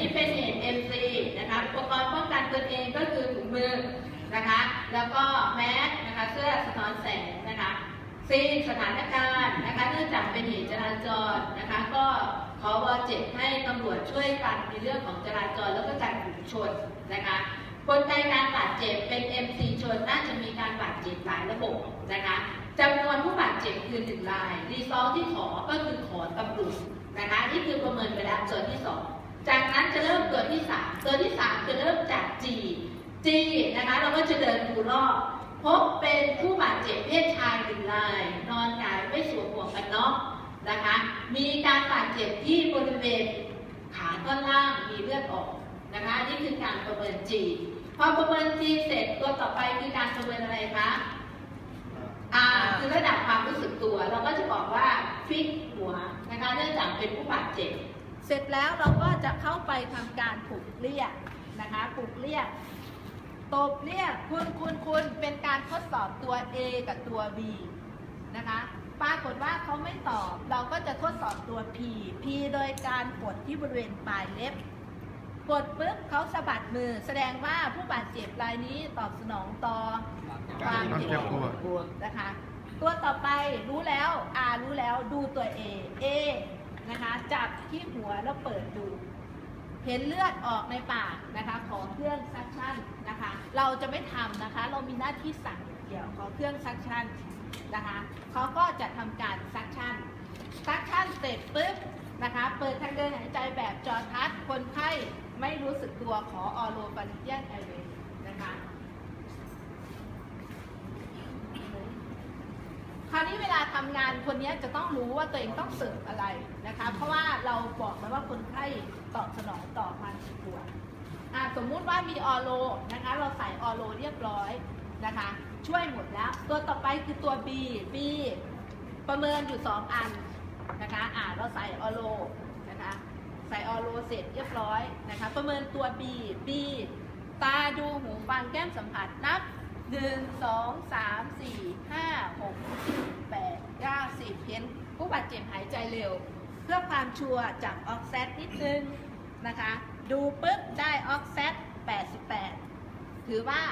นี้เป็นเหตุ MC นะคะอุปกรณ์ป้องกันตนเองก็คือถุงมือนะคะ แล้วก็แมสนะคะเสื้อสะท้อนแสงนะคะซีนสถานการณ์นะคะ เนื่องจากเป็นเหตุจราจรนะคะ ก็ขอวอเจ็ดให้ตำรวจช่วยกันในเรื่องของจราจรแล้วก็การถูกชนนะคะกลไกการบาดเจ็บเป็น MC ชนน่าจะมีการบาดเจ็บหลายระบบนะคะจำนวนผู้บาดเจ็บคือหนึ่งราย รีซอสที่ขอก็คือขอตำรวจนะคะนี่คือประเมินไปแล้วส่วนที่สอง จากนั้นจะเริ่มตัวที่ 3 ตัวที่ 3 จะเริ่มจาก G G นะคะเราก็จะเดินดูรอบพบเป็นผู้บาดเจ็บเพศชายหนึ่งรายนอนหงายไม่สวมหมวกกันน็อกนะคะมีการบาดเจ็บที่บริเวณขาท่อนล่างมีเลือดออกนะคะนี่คือการประเมิน G พอประเมิน G เสร็จตัวต่อไปคือการประเมินอะไรคะอ่าคือระดับความรู้สึกตัว เราก็จะบอกว่าฟิกหัวนะคะเนื่องจากเป็นผู้บาดเจ็บ เสร็จแล้วเราก็จะเข้าไปทำการปลุกเรียกนะคะปลุกเรียกตบเรียกคุณคุณคุณเป็นการทดสอบตัว A กับตัว B นะคะปรากฏว่าเขาไม่ตอบเราก็จะทดสอบตัว P P โดยการกดที่บริเวณปลายเล็บ กดปุ๊บเขาสะบัดมือ แสดงว่าผู้บาดเจ็บรายนี้ตอบสนองต่อความเจ็บปวดปวดนะคะ ตัวต่อไปรู้แล้ว R รู้แล้วดูตัว A A นะคะจับที่หัวแล้วเปิดดู เห็นเลือดออกในปากนะคะขอเครื่องซักชั่นนะคะ เราจะไม่ทำนะคะ เรามีหน้าที่สั่งเดียวขอเครื่องซักชั่นนะคะเขาก็จะทำการซักชั่นซักชั่นเสร็จปุ๊บนะคะเปิดทางเดินหายใจแบบจอทัศน์คนไข้ไม่รู้สึกตัวขอออโรฟาริเจียนไอเวย์นะคะ คราวนี้เวลาทำงานคนนี้จะต้องรู้ว่าตัวเองต้องเสิร์ฟอะไรนะคะ เพราะว่าเราบอกแล้วว่าคนไข้ตอบสนองต่อความเจ็บปวดสมมุติว่ามีออโลนะคะ เราใส่ออโลเรียบร้อยนะคะ ช่วยหมดแล้ว ตัวต่อไปคือตัว B B ประเมินอยู่ 2 อันนะคะอ่าเราใส่ออโลนะคะใส่ออโลเสร็จเรียบร้อยนะคะ ประเมินตัว B B ตาดูหูฟังแก้มสัมผัสนับ หนึ่งสองสามสี่ห้าหกเจ็ดแปดเก้าสิบเห็นผู้บาดเจ็บหายใจเร็ว เพื่อความชัวร์จับออกแซดนิดนึงนะคะ ดูปุ๊บได้ออกแซด88 ถือว่า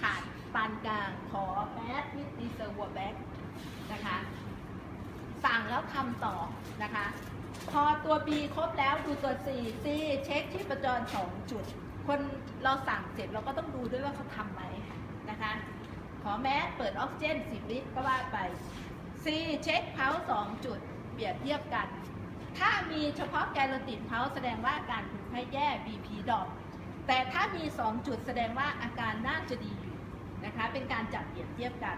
ขาดปานกลางขอแมสวิดดีเซอร์วัวแบ็กนะคะสั่งแล้วทำต่อนะคะ พอตัว B ครบแล้วดูตัว C C เช็คที่ประจร2จุด คนเราสั่งเสร็จเราก็ต้องดูด้วยว่าเขาทำไหม นะคะ ขอแมสเปิดออกซิเจน 10 ลิตรก็ว่าไป C เช็คเพาส2จุดเปรียบเทียบกัน ถ้ามีเฉพาะแกลโลติดเพาแสดงว่าการคนไข้แย่ BP ดรอปแต่ถ้ามี 2 จุดแสดงว่าอาการน่าจะดีอยู่นะคะ เป็นการจับเปรียบเทียบกัน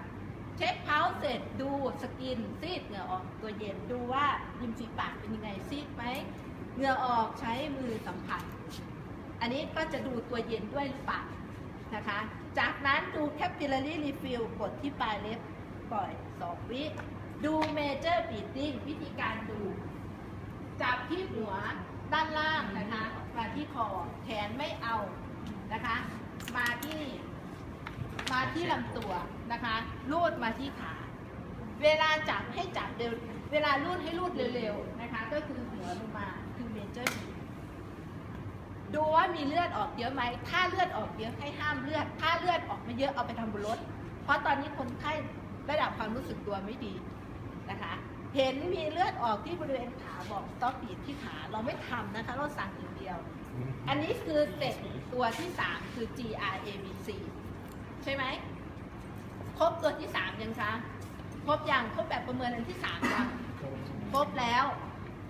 เช็คเพาเสร็จดูสกินซีดเหงื่อออกตัวเย็นดูว่าริมฝีปากเป็นยังไงซีดไหมเหงื่อออกใช้มือสัมผัส อันนี้ก็จะดูตัวเย็นด้วยหรือเปล่า นะคะ จากนั้นดู capillary refill กดที่ปลายเล็บปล่อย 2 วิ ดู major bleeding วิธีการดู จับที่หัวด้านล่างนะคะมาที่คอแขนไม่เอานะคะ มาที่มาที่ลำตัวนะคะลูดมาที่ขา เวลาจับให้จับเร็ว เวลาลูดให้ลูดเร็วๆนะคะ ก็คือหัวลงมาคือ major bleeding ดูว่ามีเลือดออกเยอะไหม ถ้าเลือดออกเยอะให้ห้ามเลือด ถ้าเลือดออกไม่เยอะเอาไปทำบนรถ เพราะตอนนี้คนไข้ระดับความรู้สึกตัวไม่ดีนะคะ เห็นมีเลือดออกที่บริเวณขาบอกต็อปปีดที่ขา เราไม่ทำนะคะ เราสั่งอย่างเดียว อันนี้คือเสร็จตัวที่ 3 คือ GRABC ใช่ไหม ครบตัวที่ 3 ยังคะ ครบยัง ครบแบบประเมินอันที่3ยัง ครบแล้ว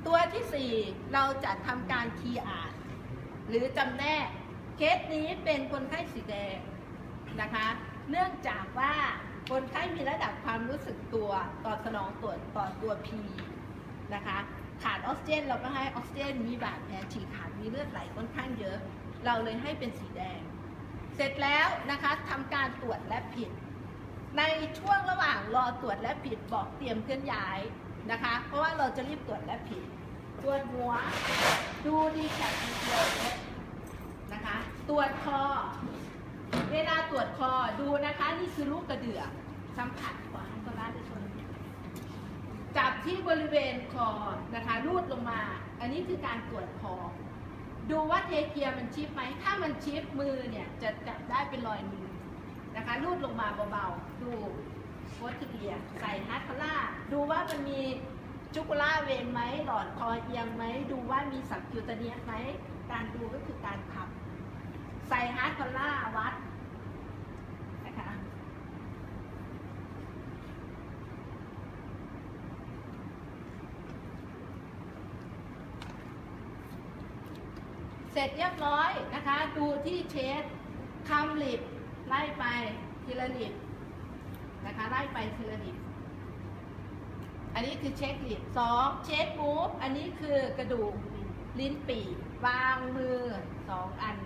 ตัวทีสี่4 เราจะทำการ TR หรือจำแนกเคสนี้เป็นคนไข้สีแดงนะคะ เนื่องจากว่าคนไข้มีระดับความรู้สึกตัวตอสนองตัวต่อตัว P นะคะขาดออกซิเจนเราก็ให้ออกซิเจนมีบาดแผลฉีกขาดมีเลือดไหลค่อนข้างเยอะ เราเลยให้เป็นสีแดง เสร็จแล้วนะคะทำการตรวจและผิด ในช่วงระหว่างรอตรวจและผิดบอกเตรียมเคลื่อนย้ายนะคะ เพราะว่าเราจะรีบตรวจและผิด ตรวจหัว ดูดีแคปดีเทลนะคะ ตรวจคอ เวลาตรวจคอดูนะคะ นี่คือลูกกระเดือกสัมผัสขวาตัวร้านจะชนจับที่บริเวณคอนะคะรูดลงมา อันนี้คือการตรวจคอ ดูว่าเทเกียมันชิปไหม ถ้ามันชิปมือเนี่ย จะจับได้เป็นรอยมือนะคะรูดลงมาเบาๆ ดูโคตรเดียใส่ฮัตคาร่าดูว่ามันมี จุกุล่าเวนไหมหลอดคอเอียงไหมดูว่ามีสับคิวตาเนียไหมการดูก็คือการขับใส่ฮาร์ดคอล่าวัดนะคะเสร็จเรียบร้อยนะคะ ดูที่เชสคำลิบไล่ไปทีละลิบนะคะไล่ไปทีละลิบ อันนี้คือเช็คลิบสองเช็คมูฟอันนี้คือกระดูกลิ้นปี่วางมือสองอัน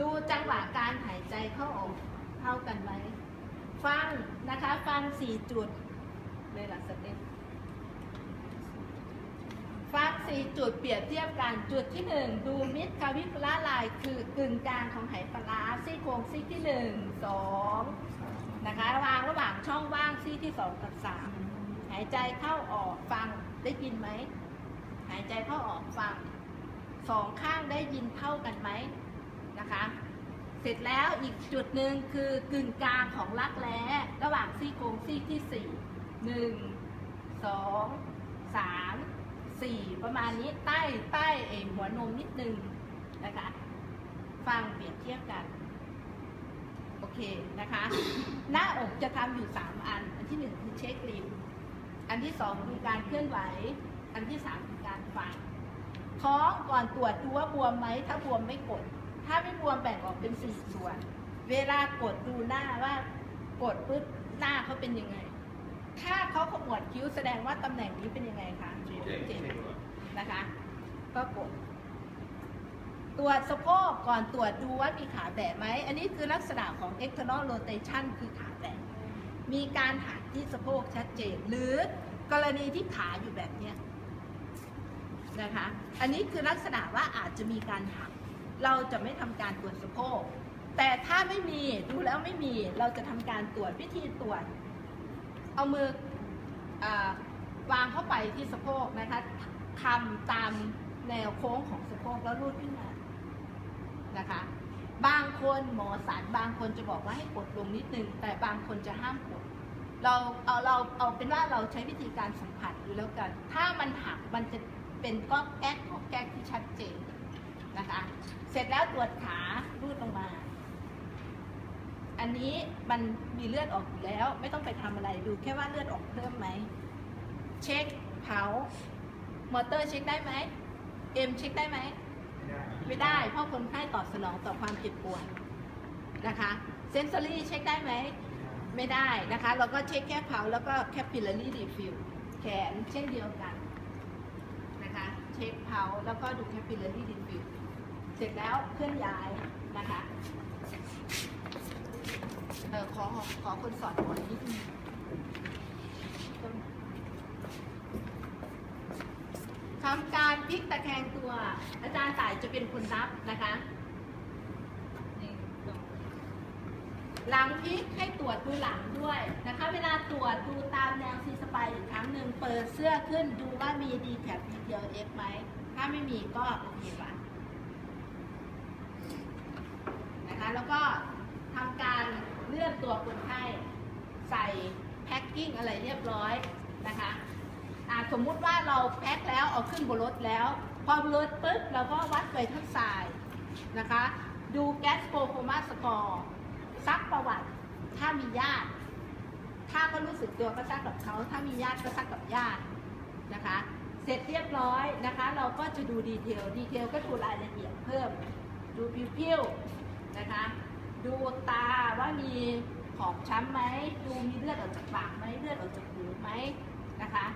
ดูจังหวะการหายใจเข้าออกเท่ากันไหมฟังนะคะฟังสี่จุดเลยหลักสเต็ปฟังสี่จุดเปรียบเทียบกันจุดที่หนึ่งดูมิดคาวิคุล่าลายคือกึ่งกลางของไหปลาร้าซี่โครงซี่ที่หนึ่งสองนะคะวางระหว่างช่องว่างซี่ที่สองกับสาม หายใจเข้าออกฟังได้ยินไหม หายใจเข้าออกฟังสองข้างได้ยินเท่ากันไหมนะคะ เสร็จแล้วอีกจุดหนึ่งคือกึ่งกลางของรักแร้ระหว่างซี่โครงซี่ที่สี่หนึ่งสองสามสี่ประมาณนี้ใต้ใต้เอหัวนมนิดนึงนะคะ ฟังเปรียบเทียบกันโอเคนะคะ หน้าอกจะทำอยู่สามอัน อันที่หนึ่งคือเช็คริม อันที่สองคือการเคลื่อนไหว อันที่สามคือการฟังท้องก่อนตรวจดูว่าบวมไหมถ้าบวมไม่กด ถ้าไม่บวมแบ่งออกเป็นสี่ส่วน เวลากดดูหน้าว่ากดปุ๊บหน้าเขาเป็นยังไง ถ้าเขาขมวดคิ้วแสดงว่าตำแหน่งนี้เป็นยังไงคะเจ็บนะคะ ก็กดตรวจสะโพกก่อนตรวจดูว่ามีขาแตะไหม อันนี้คือลักษณะของ external rotation คือขาแตะ มีการหักที่สะโพกชัดเจน หรือกรณีที่ขาอยู่แบบเนี้ยนะคะ อันนี้คือลักษณะว่าอาจจะมีการหัก เราจะไม่ทำการตรวจสะโพก แต่ถ้าไม่มีดูแล้วไม่มีเราจะทำการตรวจวิธีตรวจ เอามืออวางเข้าไปที่สะโพกนะคะทำตามแนวโค้งของสะโพกแล้วรูดขึ้นมานะคะ บางคนหมอสารบางคนจะบอกว่าให้กดลงนิดนึง แต่บางคนจะห้ามกด เราเอาเราเอาเป็นว่าเราใช้วิธีการสัมผัสดูแล้วกัน ถ้ามันหักมันจะเป็นก้อนแก๊กของแก๊กที่ชัดเจนนะคะ เสร็จแล้วตรวจขารูดลงมา อันนี้มันมีเลือดออกอยู่แล้ว ไม่ต้องไปทำอะไรดูแค่ว่าเลือดออกเพิ่มไหม เช็คเผามอเตอร์เช็คได้ไหมเอ็มเช็คได้ไหม ไม่ได้ เพราะคนไข้ตอบสนองต่อความเจ็บปวดนะคะเซนซอรี่เช็คได้ไหมไม่ได้นะคะเราก็เช็คแค่เผาแล้วก็แคปิลลารีรีฟิลแขนเช่นเดียวกันนะคะเช็คเผาแล้วก็ดูแคปิลลารีรีฟิลเสร็จแล้วเคลื่อนย้ายนะคะเออขอขอคนสอนหน่อยนิดนึงทำการ พลิกตะแคงตัว อาจารย์ต่ายจะเป็นคนนับนะคะหลังพลิกให้ตรวจดูหลังด้วยนะคะ เวลาตรวจดูตามแนวซีสไปอีกครั้งหนึ่งเปิดเสื้อขึ้นดูว่ามีดีแคปดีเทลเอฟไหม ถ้าไม่มีก็โอเคละนะคะแล้วก็ทำการเลื่อนตัวคนไข้ใส่แพ็คกิ้งอะไรเรียบร้อยนะคะ สมมุติว่าเราแพ็คแล้วเอาขึ้นบนรถแล้ว พอบนรถปุ๊บเราก็วัดไปทั้งสายนะคะ ดูแก๊สโปรโคมาสกอร์ซักประวัติ ถ้ามีญาติ ถ้าก็รู้สึกตัวก็ซักกับเขา ถ้ามีญาติก็ซักกับญาตินะคะ เสร็จเรียบร้อยนะคะ เราก็จะดูดีเทล ดีเทลก็ดูรายละเอียดเพิ่ม ดูผิวๆนะคะ ดูตาว่ามีขอบช้ำไหม ดูมีเลือดออกจากปากไหม เลือดออกจากหูไหมนะคะ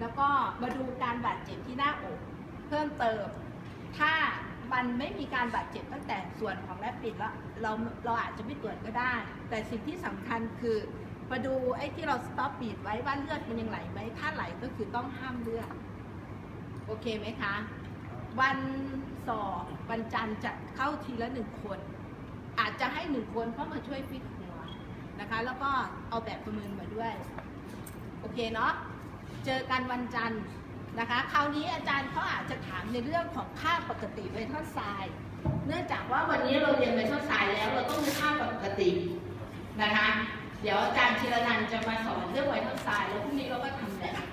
แล้วก็มาดูการบาดเจ็บที่หน้าอกเพิ่มเติม ถ้ามันไม่มีการบาดเจ็บตั้งแต่ส่วนของแรปปิดแล้วเราเราอาจจะไม่ตรวจก็ได้ แต่สิ่งที่สำคัญคือมาดูไอ้ที่เราสต็อปบีดไว้ว่าเลือดมันยังไหลไหมถ้าไหลก็คือต้องห้ามเลือด โอเคไหมคะ วันสอบวันจันทร์จะเข้าทีละหนึ่งคน อาจจะให้หนึ่งคนเข้ามาช่วยฟิตหัวนะคะ แล้วก็เอาแบบประเมินมาด้วย โอเคเนาะ เจอกันวันจันทร์นะคะ คราวนี้อาจารย์เขาอาจจะถามในเรื่องของค่าปกติไวท์ทราย เนื่องจากว่าวันนี้เราเรียนไวท์ทรายแล้วเราต้องมีค่าปกตินะคะ เดี๋ยวอาจารย์ชิรนันจะมาสอนเรื่องไวท์ทรายแล้วพรุ่งนี้เราก็ทำแบบ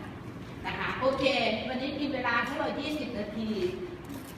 นะคะ โอเค วันนี้กินเวลาเท่าไหร่20 นาที